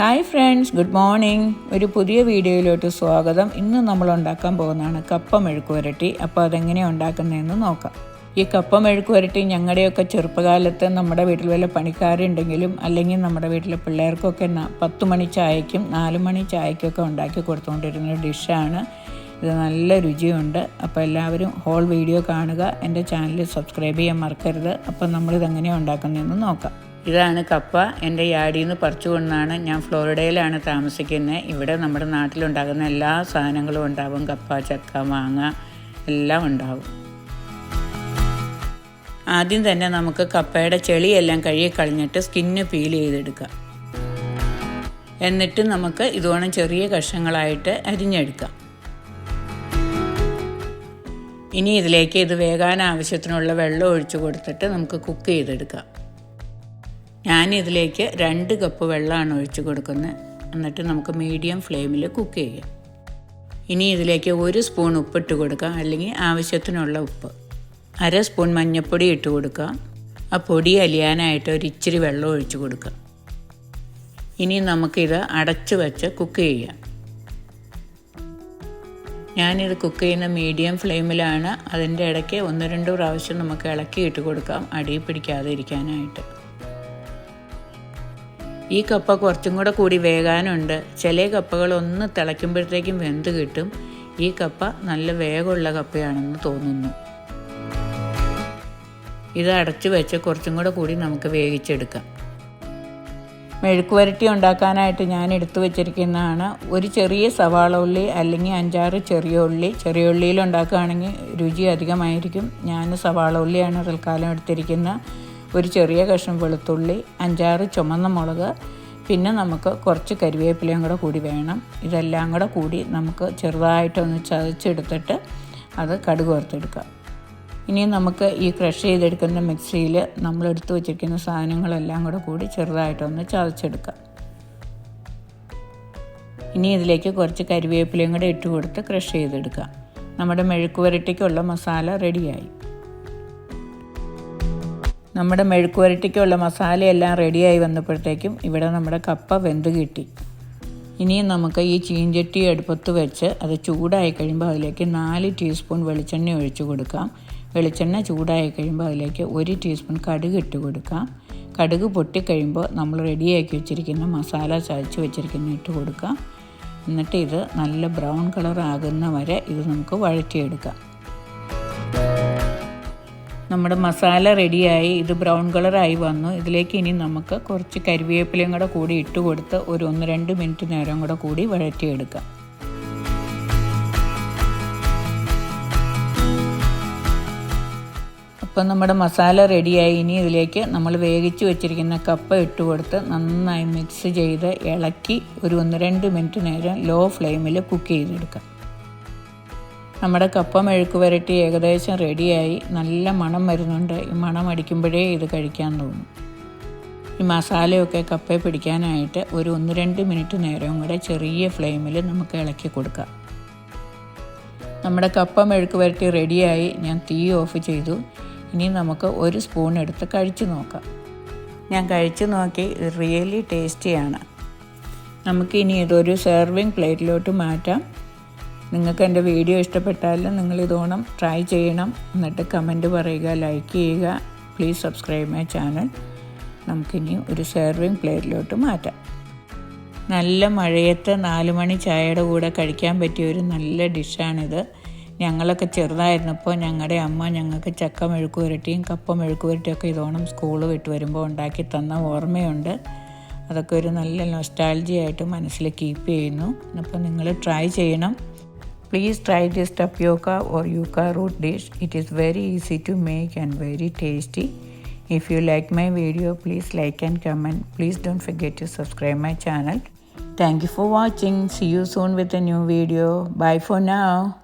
Hi friends good morning ഒരു പുതിയ വീഡിയോയിലോട്ട് സ്വാഗതം. ഇന്ന് നമ്മൾ ഉണ്ടാക്കാൻ പോകുന്നതാണ് കപ്പ മെഴുക്ക് വരട്ടി അപ്പോൾ അതെങ്ങനെയാണ് ഉണ്ടാക്കുന്നതെന്ന് നോക്കാം. ഈ കപ്പ മെഴുക്ക് വരട്ടി ഞങ്ങളുടെയൊക്കെ ചെറുപ്പകാലത്ത് നമ്മുടെ വീട്ടിൽ വല്ല പണിക്കാരുണ്ടെങ്കിലും അല്ലെങ്കിൽ നമ്മുടെ വീട്ടിലെ പിള്ളേർക്കൊക്കെ പത്ത് മണി ചായക്കും നാല് മണി ചായക്കൊക്കെ ഉണ്ടാക്കി കൊടുത്തുകൊണ്ടിരുന്ന ഒരു ഡിഷാണ്. ഇത് നല്ല രുചിയുണ്ട്. അപ്പോൾ എല്ലാവരും ഹോൾ വീഡിയോ കാണുക. എന്റെ ചാനൽ സബ്സ്ക്രൈബ് ചെയ്യാൻ മറക്കരുത്. അപ്പോൾ നമ്മളിതെങ്ങനെയാണ് ഉണ്ടാക്കുന്നതെന്ന് നോക്കാം. ഇതാണ് കപ്പ. എന്റെ യാടിയിൽ നിന്ന് പറിച്ചു കൊണ്ടാണ് ഞാൻ ഫ്ലോറിഡയിലാണ് താമസിക്കുന്നത് ഇവിടെ നമ്മുടെ നാട്ടിലുണ്ടാകുന്ന എല്ലാ സാധനങ്ങളും ഉണ്ടാവും. കപ്പ ചക്ക മാങ്ങ എല്ലാം ഉണ്ടാവും. ആദ്യം തന്നെ നമുക്ക് കപ്പയുടെ ചെളിയെല്ലാം കഴുകി കളഞ്ഞിട്ട് സ്കിന്ന് പീൽ ചെയ്തെടുക്കാം. എന്നിട്ട് നമുക്ക് ഇതോണം ചെറിയ കഷ്ണങ്ങളായിട്ട് അരിഞ്ഞെടുക്കാം. ഇനി ഇതിലേക്ക് ഇത് വേകാൻ ആവശ്യത്തിനുള്ള വെള്ളം ഒഴിച്ചു കൊടുത്തിട്ട് നമുക്ക് കുക്ക് ചെയ്തെടുക്കാം. ഞാൻ ഇതിലേക്ക് രണ്ട് കപ്പ് വെള്ളമാണ് ഒഴിച്ച് കൊടുക്കുന്നത്. എന്നിട്ട് നമുക്ക് മീഡിയം ഫ്ലെയിമിൽ കുക്ക് ചെയ്യാം. ഇനി ഇതിലേക്ക് ഒരു സ്പൂൺ ഉപ്പിട്ട് കൊടുക്കാം അല്ലെങ്കിൽ ആവശ്യത്തിനുള്ള ഉപ്പ്. അര സ്പൂൺ മഞ്ഞൾപ്പൊടി ഇട്ട് കൊടുക്കുക. ആ പൊടി അലിയാനായിട്ട് ഒരു ഇച്ചിരി വെള്ളം ഒഴിച്ച് കൊടുക്കുക. ഇനി നമുക്കിത് അടച്ചു വെച്ച് കുക്ക് ചെയ്യാം. ഞാനിത് കുക്ക് ചെയ്യുന്ന മീഡിയം ഫ്ലെയിമിലാണ്. അതിന്റെ ഇടയ്ക്ക് ഒന്ന് രണ്ട് പ്രാവശ്യം നമുക്ക് ഇളക്കി ഇട്ട് കൊടുക്കാം അടി പിടിക്കാതെ ഇരിക്കാനായിട്ട് ഈ കപ്പ കുറച്ചും കൂടെ കൂടി വേകാനുണ്ട്. ചില കപ്പകൾ ഒന്ന് തിളയ്ക്കുമ്പോഴത്തേക്കും വെന്ത് കിട്ടും. ഈ കപ്പ നല്ല വേഗമുള്ള കപ്പയാണെന്ന് തോന്നുന്നു. ഇത് അടച്ചു വെച്ച് കുറച്ചും കൂടെ കൂടി നമുക്ക് വേവിച്ചെടുക്കാം. മെഴുക്ക് വരട്ടി ഉണ്ടാക്കാനായിട്ട് ഞാൻ എടുത്തു വെച്ചിരിക്കുന്നതാണ്. ഒരു ചെറിയ സവാള ഉള്ളി അല്ലെങ്കിൽ അഞ്ചാറ് ചെറിയ ഉള്ളി. ചെറിയ ഉള്ളിയിൽ ഉണ്ടാക്കുകയാണെങ്കിൽ രുചി അധികമായിരിക്കും. ഞാൻ സവാള ഉള്ളിയാണ് തൽക്കാലം എടുത്തിരിക്കുന്ന ഒരു ചെറിയ കഷ്ണം വെളുത്തുള്ളി അഞ്ചാറ് ചുമന്ന മുളക് പിന്നെ നമുക്ക് കുറച്ച് കരിവേപ്പിലയും കൂടെ കൂടി വേണം. ഇതെല്ലാം കൂടെ കൂടി നമുക്ക് ചെറുതായിട്ടൊന്ന് ചതച്ചെടുത്തിട്ട് അത് കടുക് വറുത്തെടുക്കാം. ഇനി നമുക്ക് ഈ ക്രഷ് ചെയ്തെടുക്കുന്ന മിക്സിയിൽ നമ്മൾ എടുത്തു വച്ചിരിക്കുന്ന സാധനങ്ങളെല്ലാം കൂടെ കൂടി ചെറുതായിട്ടൊന്ന് ചതച്ചെടുക്കാം. ഇനി ഇതിലേക്ക് കുറച്ച് കരിവേപ്പിലയും കൂടെ ഇട്ട് കൊടുത്ത് ക്രഷ് ചെയ്തെടുക്കാം. നമ്മുടെ മെഴുക്ക് വരട്ടിക്കുള്ള മസാല റെഡിയായി. നമ്മുടെ മെഴുക്കുവരട്ടിക്കുള്ള മസാലയെല്ലാം റെഡിയായി വന്നപ്പോഴത്തേക്കും ഇവിടെ നമ്മുടെ കപ്പ വെന്ത് കിട്ടി. ഇനിയും നമുക്ക് ഈ ചീഞ്ചട്ടി അടുപ്പത്ത് വെച്ച് അത് ചൂടായി കഴിയുമ്പോൾ അതിലേക്ക് നാല് ടീസ്പൂൺ വെളിച്ചെണ്ണ ഒഴിച്ചു കൊടുക്കാം. വെളിച്ചെണ്ണ ചൂടായി കഴിയുമ്പോൾ അതിലേക്ക് ഒരു ടീസ്പൂൺ കടുക് ഇട്ട് കൊടുക്കാം. കടുക് പൊട്ടിക്കഴിയുമ്പോൾ നമ്മൾ റെഡിയാക്കി വെച്ചിരിക്കുന്ന മസാല ചതച്ച് വെച്ചിരിക്കുന്ന ഇട്ട് കൊടുക്കാം. എന്നിട്ട് ഇത് നല്ല ബ്രൗൺ കളർ ആകുന്ന വരെ ഇത് നമുക്ക് വഴറ്റിയെടുക്കാം. നമ്മുടെ മസാല റെഡിയായി ഇത് ബ്രൗൺ കളറായി വന്നു. ഇതിലേക്ക് ഇനി നമുക്ക് കുറച്ച് കരിവേപ്പിലയും കൂടെ കൂടി ഇട്ട് കൊടുത്ത് ഒരു ഒന്ന് രണ്ട് മിനിറ്റ് നേരം കൂടെ കൂടി വഴറ്റിയെടുക്കാം. അപ്പം നമ്മുടെ മസാല റെഡിയായി. ഇനി ഇതിലേക്ക് നമ്മൾ വേവിച്ച് വെച്ചിരിക്കുന്ന കപ്പ ഇട്ട് കൊടുത്ത് നന്നായി മിക്സ് ചെയ്ത് ഇളക്കി ഒരു ഒന്ന് രണ്ട് മിനിറ്റ് നേരം ലോ ഫ്ലെയിമിൽ കുക്ക് ചെയ്തെടുക്കാം. നമ്മുടെ കപ്പ മെഴുക്ക് വരട്ടി ഏകദേശം റെഡിയായി. നല്ല മണം വരുന്നുണ്ട്. ഈ മണം അടിക്കുമ്പോഴേ ഇത് കഴിക്കാൻ തോന്നും. ഈ മസാലയൊക്കെ കപ്പയെ പിടിക്കാനായിട്ട് ഒരു ഒന്ന് രണ്ട് മിനിറ്റ് നേരവും കൂടെ ചെറിയ ഫ്ലെയിമിൽ നമുക്ക് ഇളക്കി കൊടുക്കാം. നമ്മുടെ കപ്പ മെഴുക്ക് വരട്ടി റെഡിയായി. ഞാൻ തീ ഓഫ് ചെയ്തു. ഇനി നമുക്ക് ഒരു സ്പൂൺ എടുത്ത് കഴിച്ചു നോക്കാം. ഞാൻ കഴിച്ചു നോക്കി. റിയലി ടേസ്റ്റിയാണ്. നമുക്കിനി ഇതൊരു സെർവിങ് പ്ലേറ്റിലോട്ട് മാറ്റാം. നിങ്ങൾക്ക് എന്റെ വീഡിയോ ഇഷ്ടപ്പെട്ടാൽ നിങ്ങൾ ഇതോണം ട്രൈ ചെയ്യണം. എന്നിട്ട് കമന്റ് പറയുക ലൈക്ക് ചെയ്യുക. പ്ലീസ് സബ്സ്ക്രൈബ് മൈ ചാനൽ നമുക്കിനി ഒരു സെർവിങ് പ്ലേറ്റിലോട്ട് മാറ്റാം. നല്ല മഴയത്ത് നാല് മണി ചായയുടെ കൂടെ കഴിക്കാൻ പറ്റിയ ഒരു നല്ല ഡിഷാണിത്. ഞങ്ങളൊക്കെ ചെറുതായിരുന്നപ്പോൾ ഞങ്ങളുടെ അമ്മ ഞങ്ങൾക്ക് ചക്ക മെഴുക്ക് പുരട്ടിയും കപ്പ മെഴുക്കുപുരട്ടിയൊക്കെ ഇതോണം സ്കൂൾ വിട്ട് വരുമ്പോൾ ഉണ്ടാക്കി തന്ന ഓർമ്മയുണ്ട്. അതൊക്കെ ഒരു നല്ല നൊസ്റ്റാൾജി ആയിട്ട് മനസ്സിൽ കീപ്പ് ചെയ്യുന്നു. അപ്പോൾ നിങ്ങൾ ട്രൈ ചെയ്യണം. Please try this tapioca or yuca root dish. It is very easy to make and very tasty. If you like my video, please like and comment. Please don't forget to subscribe my channel. Thank you for watching. See you soon with a new video. Bye for now.